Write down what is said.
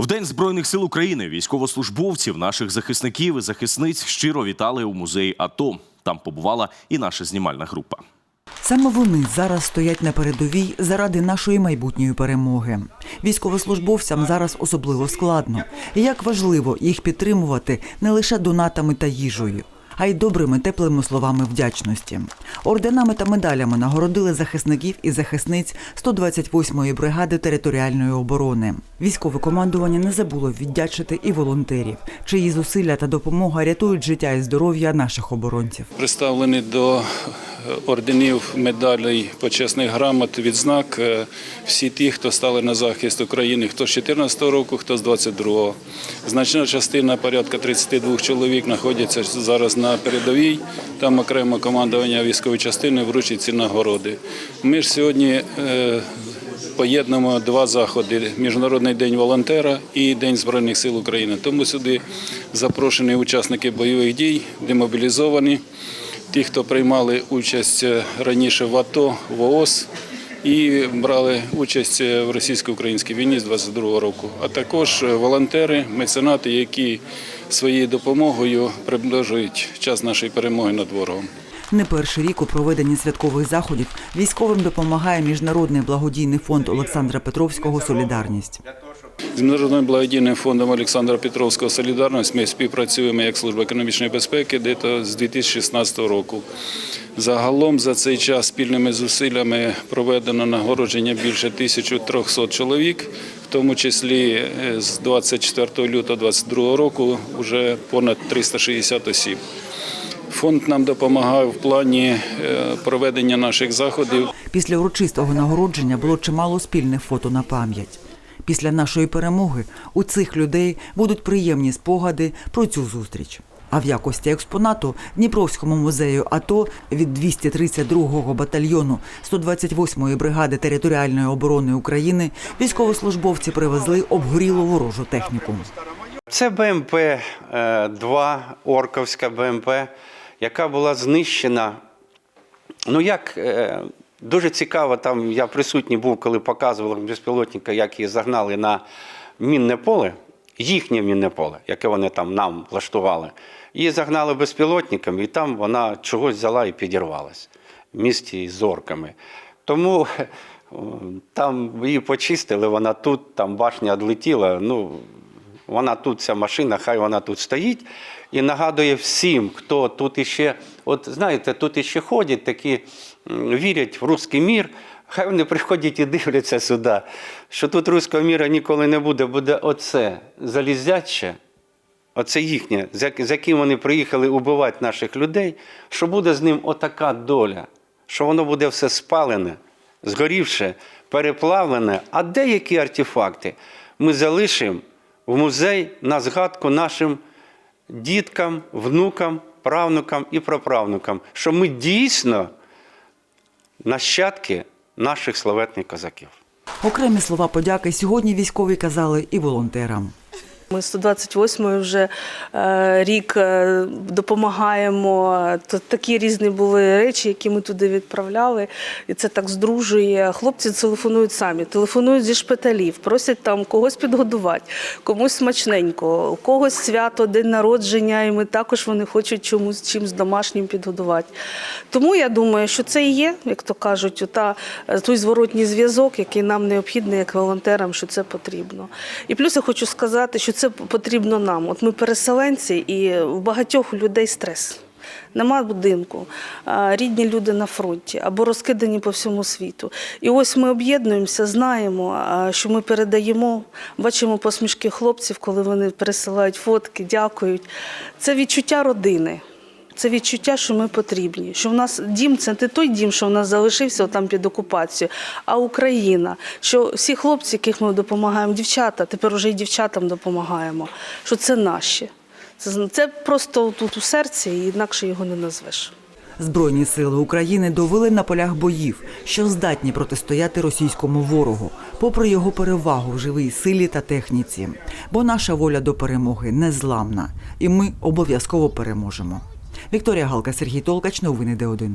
В День Збройних сил України військовослужбовців, наших захисників і захисниць щиро вітали у музеї АТО. Там побувала і наша знімальна група. Саме вони зараз стоять на передовій заради нашої майбутньої перемоги. Військовослужбовцям зараз особливо складно. І як важливо їх підтримувати не лише донатами та їжею, а й добрими теплими словами вдячності. Орденами та медалями нагородили захисників і захисниць 128-ї бригади територіальної оборони. Військове командування не забуло віддячити і волонтерів, чиї зусилля та допомога рятують життя і здоров'я наших оборонців. Представлені до орденів, медалей, почесних грамот, відзнак е, всі ті, хто стали на захист України, хто з 2014 року, хто з 22-го. Значна частина, порядка 32 чоловік, знаходяться зараз на передовій. Там окремо командування військової частини вручить ці нагороди. Ми ж сьогодні е, поєднуємо два заходи: Міжнародний день волонтера і День Збройних сил України. Тому сюди запрошені учасники бойових дій, демобілізовані ті, хто приймали участь е, раніше в АТО, в ООС і брали участь е, в російсько-українській війні з 22 року, а також е, волонтери, меценати, які своєю допомогою приближують час нашої перемоги над ворогом. Не перший рік у проведенні святкових заходів військовим допомагає міжнародний благодійний фонд Олександра Петровського Солідарність. З Міжнародним благодійним фондом Олександра Петровського «Солідарність» ми співпрацюємо як Служба економічної безпеки дето з 2016 року. Загалом за цей час спільними зусиллями проведено нагородження більше 1300 чоловік, в тому числі е, з 24 лютого 2022 року вже понад 360 осіб. Фонд нам допомагає в плані е, проведення наших заходів. Після урочистого нагородження було чимало спільних фото на пам'ять. Після нашої перемоги у цих людей будуть приємні спогади про цю зустріч. А в якості експонату Дніпровському музею АТО від 232-го батальйону 128-ї бригади територіальної оборони України військовослужбовці привезли обгорілу ворожу техніку. Це БМП-2, Орковська БМП, яка була знищена. Ну як е, дуже цікаво, там я присутній був, коли показували безпілотника, як її загнали на мінне поле, їхнє мінне поле, яке вони там нам влаштували. Її загнали безпілотником, і там вона чогось взяла і підірвалась в місті з орками. Тому там її почистили, вона тут, там башня відлетіла. Ну, вона тут, ця машина, хай вона тут стоїть і нагадує всім, хто тут іще, от знаєте, тут іще ходять, такі вірять в русський мір. Хай вони приходять і дивляться сюди, що тут руського міра ніколи не буде, буде оце залізяче, оце їхнє, з з яким вони приїхали убивати наших людей, що буде з ним отака доля, що воно буде все спалене, згорівше, переплавлене, а деякі артефакти ми залишимо в музей на згадку нашим діткам, внукам, правнукам і праправнукам, що ми дійсно нащадки наших славетних козаків. Окремі слова подяки сьогодні військові казали і волонтерам. Ми 128 вже е, рік е, допомагаємо. То такі різні були речі, які ми туди відправляли, і це так здружує. Хлопці телефонують самі, телефонують зі шпиталів, просять там когось підгодувати, комусь смачненько, у когось свято, день народження, і ми також вони хочуть чомусь чимось домашнім підгодувати. Тому я думаю, що це і є, як то кажуть, та той зворотній зв'язок, який нам необхідний як волонтерам, що це потрібно. І плюс я хочу сказати, що це потрібно нам. От ми переселенці, і в багатьох людей стрес. Нема будинку, рідні люди на фронті або розкидані по всьому світу. І ось ми об'єднуємося, знаємо, що ми передаємо, бачимо посмішки хлопців, коли вони пересилають фотки, дякують. Це відчуття родини. Це відчуття, що ми потрібні. Що в нас дім це не той дім, що в нас залишився там під окупацією, а Україна. Що всі хлопці, яких ми допомагаємо, дівчата, тепер вже й дівчатам допомагаємо. Що це наші. Це, це просто тут у серці, і інакше його не назвеш. Збройні сили України довели на полях боїв, що здатні протистояти російському ворогу, попри його перевагу в живій силі та техніці. Бо наша воля до перемоги незламна, і ми обов'язково переможемо. Вікторія Галка, Сергій Толкач, новини Д1.